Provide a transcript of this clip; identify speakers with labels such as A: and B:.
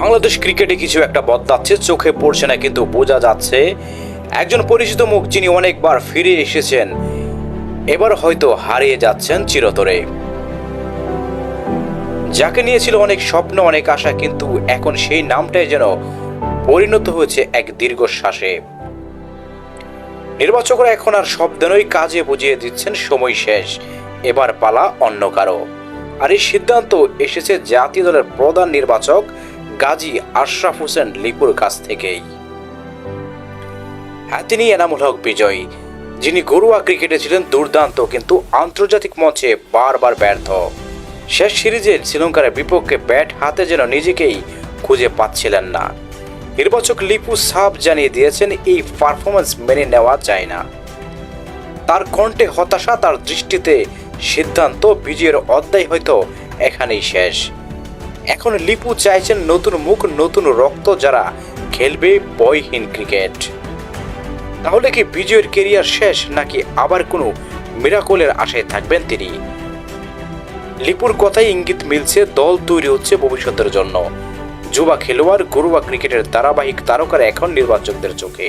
A: বাংলাদেশ ক্রিকেটে কিছু একটা বদলাচ্ছে, চোখে পড়ছে না, কিন্তু বোঝা যাচ্ছে একজন পরিচিত মুখ যিনি অনেকবার ফিরে এসেছেন, এবার হয়তো হারিয়ে যাচ্ছেন চিরতরে। যাকে নিয়েছিল অনেক স্বপ্ন, অনেক আশা, কিন্তু এখন সেই নামটাই যেন পরিণত হয়েছে এক দীর্ঘশ্বাসে। নির্বাচকরা এখন আর শব্দেনই কাজে বুঝিয়ে দিচ্ছেন, সময় শেষ, এবার পালা অন্য কারও। আর এই সিদ্ধান্ত এসেছে জাতীয় দলের প্রধান নির্বাচক গাজী আশরাফ হোসেন লিপুর কাছ থেকেই। হ্যাঁ তিনি এনামুল হক বিজয়ী, যিনি ঘরোয়া ক্রিকেটে ছিলেন দুর্দান্ত, কিন্তু আন্তর্জাতিক মঞ্চে বারবার ব্যর্থ। শেষ সিরিজে শ্রীলঙ্কার বিপক্ষে ব্যাট হাতে যেন নিজেকেই খুঁজে পাচ্ছিলেন না। নির্বাচক লিপু সাফ জানিয়ে দিয়েছেন, এই পারফরমেন্স মেনে নেওয়া যায় না। তার কণ্ঠে হতাশা, তার দৃষ্টিতে সিদ্ধান্ত, বিজয়ের অধ্যায় হয়তো এখানেই শেষ। এখন লিপু চাইছেন নতুন মুখ, নতুন রক্ত যারা খেলবে বয়হীন ক্রিকেট। তাহলে কি বিজয়ের কেরিয়ার শেষ নাকি আবার কোনো মিরাকলের আশায় থাকবেন তিনি? লিপুর কথাই ইঙ্গিত মিলছে, দল তৈরি হচ্ছে ভবিষ্যতের জন্য। যুবা খেলোয়াড় ঘরোয়া ক্রিকেটের ধারাবাহিক তারকারা এখন নির্বাচকদের চোখে।